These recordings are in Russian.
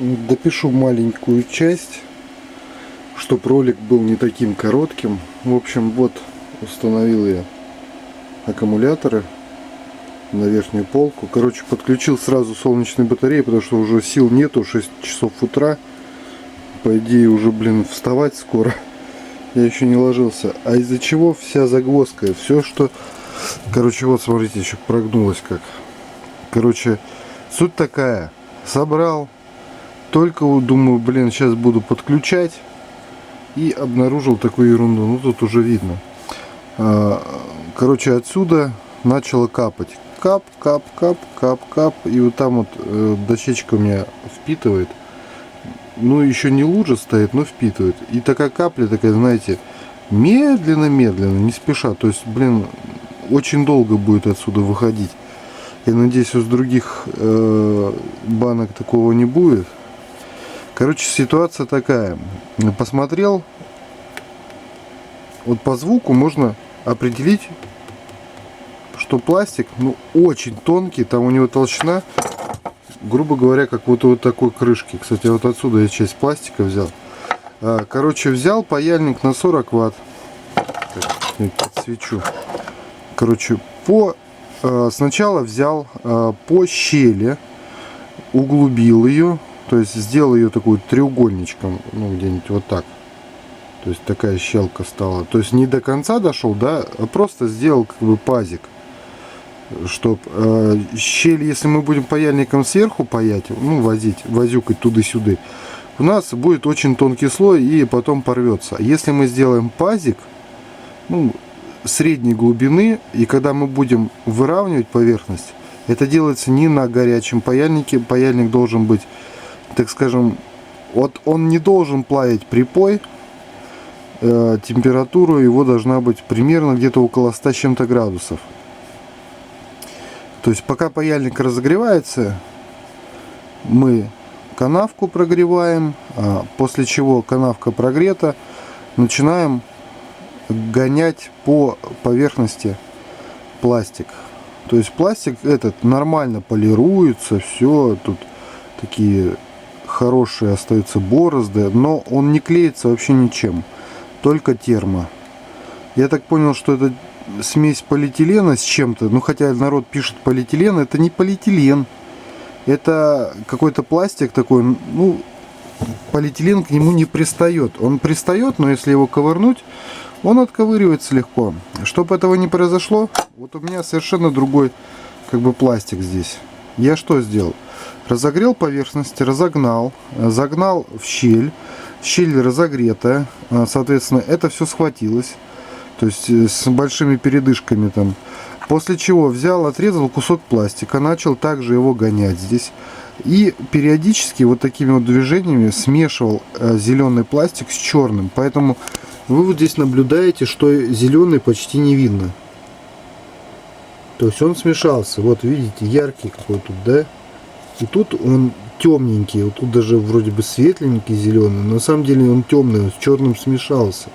допишу маленькую часть, чтобы ролик был не таким коротким. В общем, вот установил я аккумуляторы на верхнюю полку. Короче, подключил сразу солнечные батареи, потому что уже сил нету, 6 часов утра. По идее, уже, блин, вставать скоро. Я еще не ложился. А из-за чего вся загвоздка? Все, что... Короче, вот, смотрите, еще прогнулось как. Короче, суть такая. Собрал. Только, думаю, блин, сейчас буду подключать. И обнаружил такую ерунду. Ну, тут уже видно. А, короче, отсюда начало капать. Кап, кап, кап, кап, кап. И вот там вот э, дощечка у меня впитывает. Ну, еще не лужа стоит, но впитывает. И такая капля, такая, знаете, медленно-медленно, не спеша. То есть, блин, очень долго будет отсюда выходить. Я надеюсь, у других э, банок такого не будет. Короче, ситуация такая. Посмотрел. Вот по звуку можно определить, что пластик, ну, очень тонкий. Там у него толщина, грубо говоря, как вот у вот такой крышки. Кстати, вот отсюда я часть пластика взял. А, короче, взял паяльник на 40 ватт. Свечу. Короче, по Э, сначала взял э, по щели, углубил ее, то есть сделал ее такую треугольничком, ну где-нибудь вот так. То есть такая щелка стала. То есть не до конца дошел, да, а просто сделал как бы пазик. Чтоб э, щель, если мы будем паяльником сверху паять, ну возить, возюкать туда-сюда, у нас будет очень тонкий слой и потом порвется. Если мы сделаем пазик, ну, средней глубины, и когда мы будем выравнивать поверхность, это делается не на горячем паяльнике. Паяльник должен быть, так скажем, вот он не должен плавить припой. Э, температура его должна быть примерно где-то около 100 чем-то градусов. То есть пока паяльник разогревается, мы канавку прогреваем, а после чего канавка прогрета, начинаем гонять по поверхности пластик. То есть пластик этот нормально полируется, все, тут такие хорошие остаются борозды, но он не клеится вообще ничем, только термо. Я так понял, что это смесь полиэтилена с чем-то, ну хотя народ пишет полиэтилен, это не полиэтилен, это какой-то пластик такой, ну полиэтилен к нему не пристает. Он пристает, но если его ковырнуть, он отковыривается легко. Чтобы этого не произошло, вот у меня совершенно другой как бы пластик здесь. Я что сделал? Разогрел поверхность, разогнал, загнал в щель. Щель разогретая, соответственно, это все схватилось. То есть э, с большими передышками там. После чего взял, отрезал кусок пластика, начал также его гонять здесь. И периодически вот такими вот движениями смешивал э, зеленый пластик с черным. Поэтому вы вот здесь наблюдаете, что зеленый почти не видно. То есть он смешался. Вот видите, яркий какой тут, да? И тут он темненький. Вот тут даже вроде бы светленький зеленый. Но на самом деле он темный, он с черным смешался.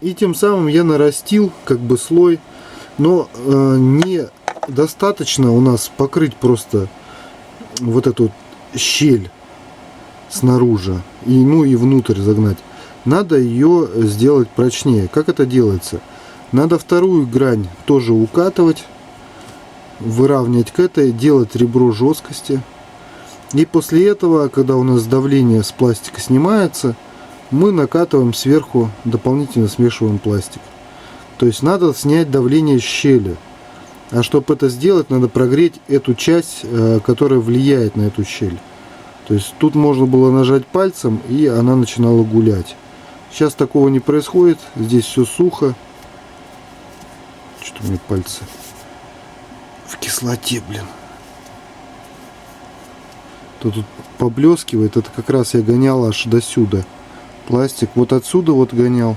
И тем самым я нарастил как бы слой. Но э, не достаточно у нас покрыть просто вот эту щель снаружи. И ну и внутрь загнать надо ее сделать прочнее. Как это делается? Надо вторую грань тоже укатывать, выравнивать к этой, делать ребро жесткости. И после этого, когда у нас давление с пластика снимается, мы накатываем сверху, дополнительно смешиваем пластик. То есть надо снять давление щели. А чтобы это сделать, надо прогреть эту часть, э, которая влияет на эту щель. То есть тут можно было нажать пальцем, и она начинала гулять. Сейчас такого не происходит. Здесь все сухо. Что у меня пальцы в кислоте, блин. То тут поблескивает. Это как раз я гонял аж до сюда. Пластик вот отсюда вот гонял.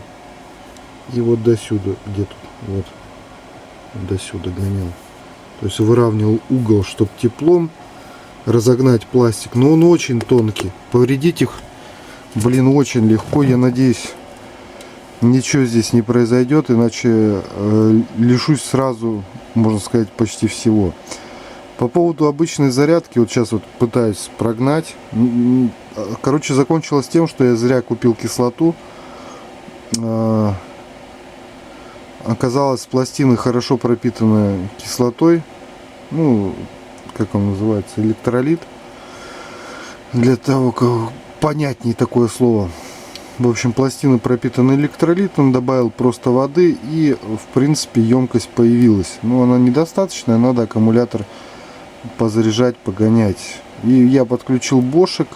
И вот до сюда. Где тут? Вот. До сюда гонял. То есть выравнивал угол, чтобы теплом разогнать пластик. Но он очень тонкий. Повредить их блин, очень легко. Я надеюсь, ничего здесь не произойдет, иначе э, лишусь сразу, можно сказать, почти всего. По поводу обычной зарядки, вот сейчас вот пытаюсь прогнать. М, Короче, закончилось тем, что я зря купил кислоту. А, Оказалось, пластины хорошо пропитаны кислотой. Ну, как он называется, электролит. Для того, как понятнее такое слово. В общем, пластины пропитаны электролитом, добавил просто воды и, в принципе, емкость появилась. Но она недостаточная, надо аккумулятор позаряжать, погонять. И я подключил бошек.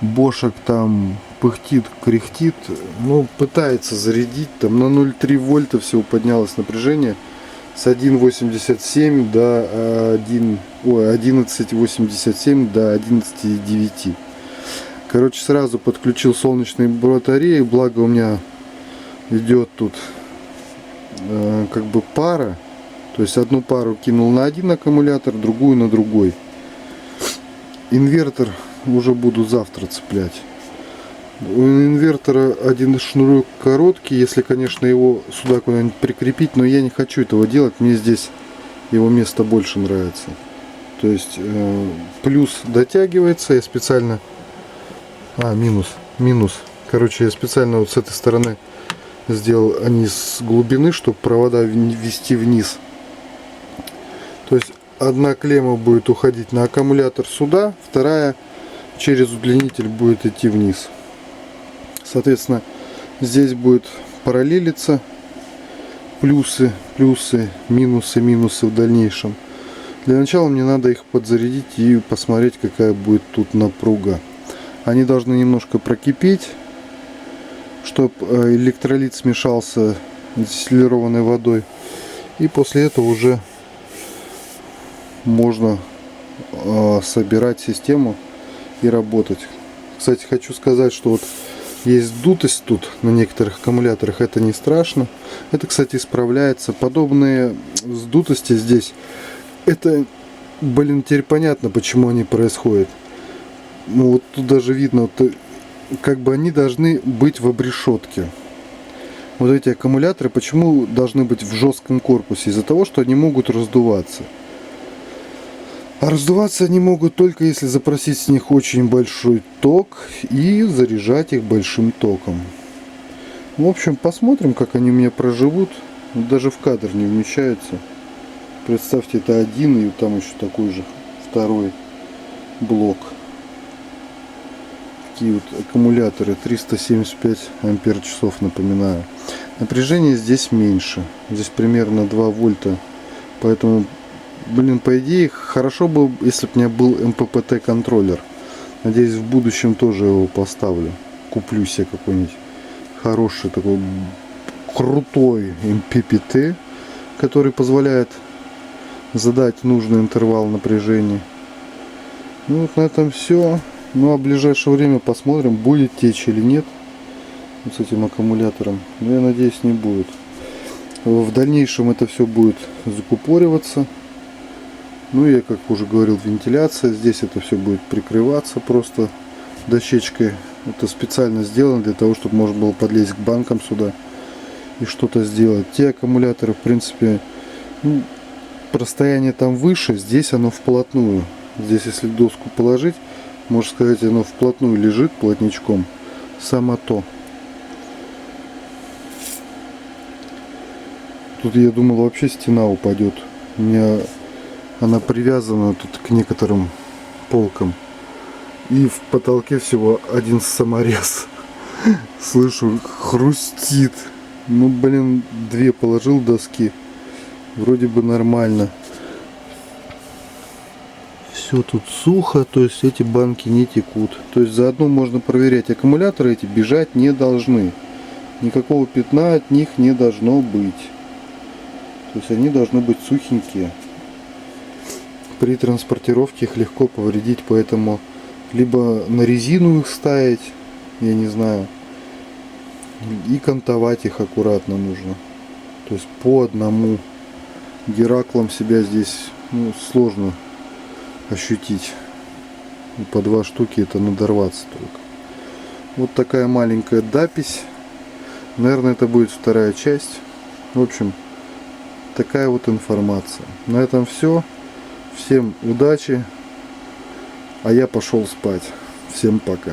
Бошек там пыхтит, кряхтит. Ну, пытается зарядить. Там на 0,3 вольта всего поднялось напряжение. С 1,87 до 1, ой, 11,87 до 11,9. Короче, сразу подключил солнечные батареи. Благо у меня идет тут э, как бы пара. То есть одну пару кинул на один аккумулятор, другую на другой. Инвертор уже буду завтра цеплять. У инвертора один шнурок короткий, если, конечно, его сюда куда-нибудь прикрепить, но я не хочу этого делать, мне здесь его место больше нравится. То есть э, плюс дотягивается, я специально... А, минус, минус. Короче, я специально вот с этой стороны сделал они с глубины, чтобы провода ввести вниз. То есть одна клемма будет уходить на аккумулятор сюда, вторая через удлинитель будет идти вниз. Соответственно, здесь будет параллелиться плюсы, плюсы, минусы, минусы в дальнейшем. Для начала мне надо их подзарядить и посмотреть, какая будет тут напруга. Они должны немножко прокипеть, чтобы электролит смешался с дистиллированной водой. И после этого уже можно э, собирать систему и работать. Кстати, хочу сказать, что вот есть дутость тут на некоторых аккумуляторах, это не страшно. Это, кстати, исправляется. Подобные сдутости здесь, это, блин, теперь понятно, почему они происходят. Ну вот тут даже видно, вот, как бы они должны быть в обрешетке. Вот эти аккумуляторы, почему должны быть в жестком корпусе? Из-за того, что они могут раздуваться. А раздуваться они могут только если запросить с них очень большой ток и заряжать их большим током. В общем, посмотрим, как они у меня проживут. Даже в кадр не вмещаются. Представьте, это один и там еще такой же второй блок. Такие вот аккумуляторы 375 ампер часов, напоминаю. Напряжение здесь меньше. Здесь примерно 2 вольта. Поэтому блин, по идее, хорошо бы, если бы у меня был МППТ контроллер. Надеюсь, в будущем тоже его поставлю. Куплю себе какой-нибудь хороший такой крутой МППТ, который позволяет задать нужный интервал напряжения. Ну вот на этом все. Ну а в ближайшее время посмотрим, будет течь или нет вот с этим аккумулятором. Но я надеюсь не будет. В дальнейшем это все будет закупориваться. Ну и, как уже говорил, вентиляция. Здесь это все будет прикрываться просто дощечкой. Это специально сделано для того, чтобы можно было подлезть к банкам сюда и что-то сделать. Те аккумуляторы, в принципе, ну, расстояние там выше, здесь оно вплотную. Здесь, если доску положить, можно сказать, оно вплотную лежит плотничком. Само то. Тут я думал вообще стена упадет. У меня она привязана тут к некоторым полкам. И в потолке всего один саморез. Слышу, хрустит. Ну, блин, две положил доски. Вроде бы нормально. Все тут сухо, то есть эти банки не текут. То есть заодно можно проверять, аккумуляторы эти бежать не должны. Никакого пятна от них не должно быть. То есть они должны быть сухенькие при транспортировке их легко повредить, поэтому либо на резину их ставить, я не знаю, и кантовать их аккуратно нужно. То есть по одному Гераклом себя здесь ну, сложно ощутить. По два штуки это надорваться только. Вот такая маленькая запись. Наверное, это будет вторая часть. В общем, такая вот информация. На этом все. Всем удачи. А я пошел спать. Всем пока.